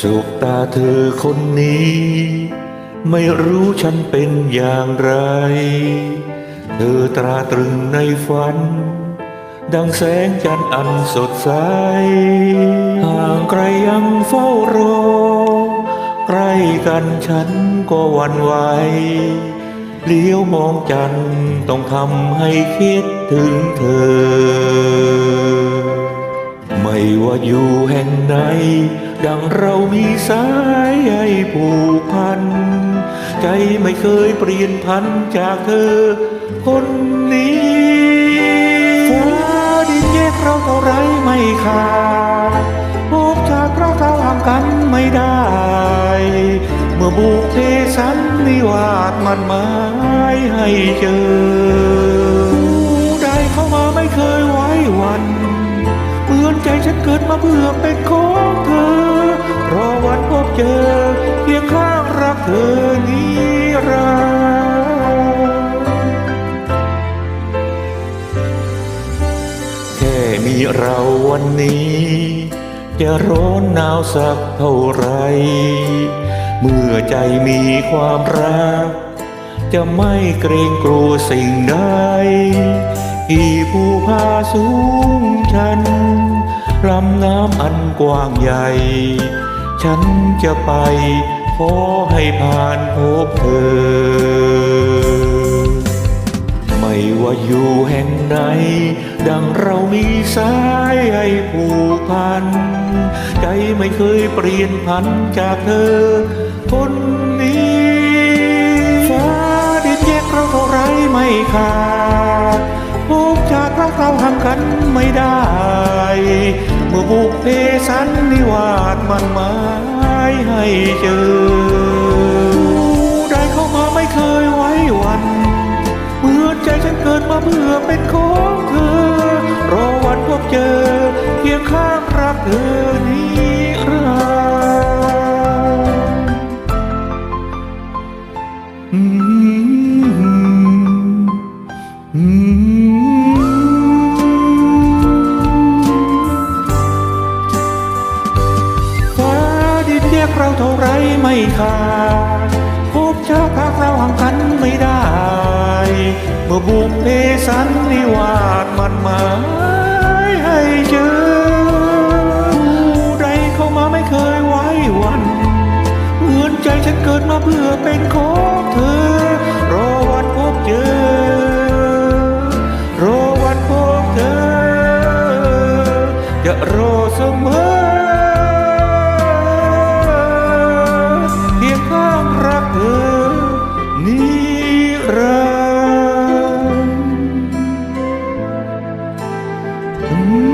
สุขตาเธอคนนี้ ไม่รู้ฉันเป็นอย่างไร เธอตราตรึงในฝัน ดังแสงจันทร์อันสดใสห่างไกลยังเฝ้ารอ ใกล้กันฉันก็หวันไหวเลี้ยวมองจันทร์ต้องทำให้คิดถึงเธอ ไม่ว่าอยู่แห่งไหน ดังเรามีสายใยผูกพัน ใจไม่เคยเปลี่ยนพันจากเธอ คนนี้ฟ้าดินแยกเราเท่าไรไม่ขาดพบจากเราเท่าห่างกันไม่ได้ เมื่อบุกเพสันนิวาสมันหมายให้เจอผู้ใดเข้ามาไม่เคยไว้วัน นใจฉันเกิดมาเพื่อเป็นของเธอ รอวันพบเจอเพียงข้างรักเธอนิรันแค่มีเราวันนี้ จะร้อนหนาวสักเท่าไร เมื่อใจมีความรัก จะไม่เกรงกลัวสิ่งใดที่ผู้พาสูงชัน ลำน้ำอันกว้างใหญ่ ฉันจะไปขอให้ผ่านพบเธอ ไม่ว่าอยู่แห่งไหน ดังเรามีสายใยผูกพัน ใจไม่เคยเปลี่ยนพันจากเธอ คนนี้ฟ้าดินแยกเราเท่าไรไม่ขาดพบจากรักเราห่างกันไม่ได้ บุกเพสันนิวาสมันหมายให้เจอผู้ใดเข้ามาไม่เคยไว้วันเมื่อใจฉันเกิดมาเพื่อเป็นของเธอ รอวันพบเจอเคียงข้างรักเธอนิรัน ขาดพบชาพากเราห่างกันไม่ได้ เมื่อบุกเพสันนิวาสมันหมายให้เจอผู้ใดเข้ามาไม่เคยไว้วันเหมือนใจฉันเกิดมาเพื่อเป็นของเธอ รอวันพบเจอ รอวันพบเธอ จะรอเสมอ นดร์อืม